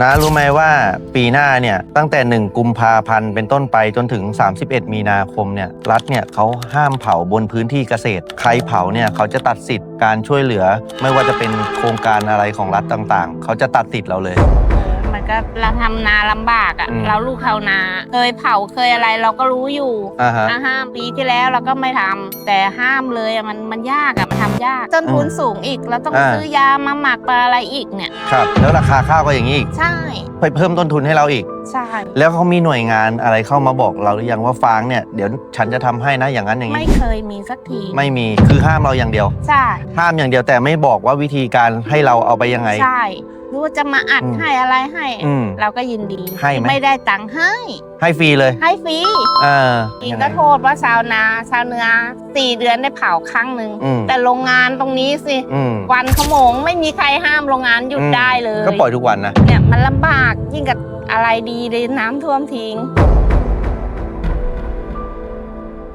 นะรู้ไหมว่าปีหน้าเนี่ยตั้งแต่ 1 กุมภาพันธ์เป็นต้นไปจนถึง 31 มีนาคมเนี่ยรัฐเนี่ยเขาห้ามเผาบนพื้นที่เกษตร ใครเผาเนี่ยเขาจะตัดสิทธิ์การช่วยเหลือ ไม่ว่าจะเป็นโครงการอะไรของรัฐต่างๆ เขาจะตัดสิทธิ์เราเลย ก็เราทำนาลำบากอะ่ะ อืม เราลูกเขานา เคยเผาเคยอะไรเราก็รู้อยู่อ่าฮะ อะห้ามปีที่แล้วเราก็ไม่ทำแต่ห้ามเลยอะมันมันยากอะมันทำยากต้นทุนอืมสูงอีกเราต้องอ่า ซื้อยามาหมักมาอะไรอีกเนี่ย ครับ แล้วราคาข้าวก็อย่างนี้อีก ใช่ ไปเพิ่มต้นทุนให้เราอีก ใช่ แล้วเขามีหน่วยงานอะไรเข้ามาบอกเราหรือยังว่าฟางเนี่ยเดี๋ยวฉันจะทำให้นะอย่างนั้นอย่างไม่นี้ เคยมีสักที ไม่มีคือห้ามเราอย่างเดียว ใช่ ห้ามอย่างเดียวแต่ไม่บอกว่าวิธีการให้เราเอาไปยังไง ใช่ รู้ว่าจะมาอัดอืมให้อะไรให้ อืมเราก็ยินดีให้ไหมที่ไม่ได้ตังค์ให้ ให้ฟรีเลยให้ฟรีเอออีกยังไงก็โทษว่าชาวนาชาวเนื้อสี่เดือนได้เผาครั้งหนึ่งอืมแต่โรงงานตรงนี้สิอืมวันขโมงไม่มีใครห้ามโรงงานหยุดอืมได้เลย ก็ปล่อยทุกวันนะเนี่ยมันลำบากยิ่งกับอะไรดีเลยน้ำท่วมทิ้ง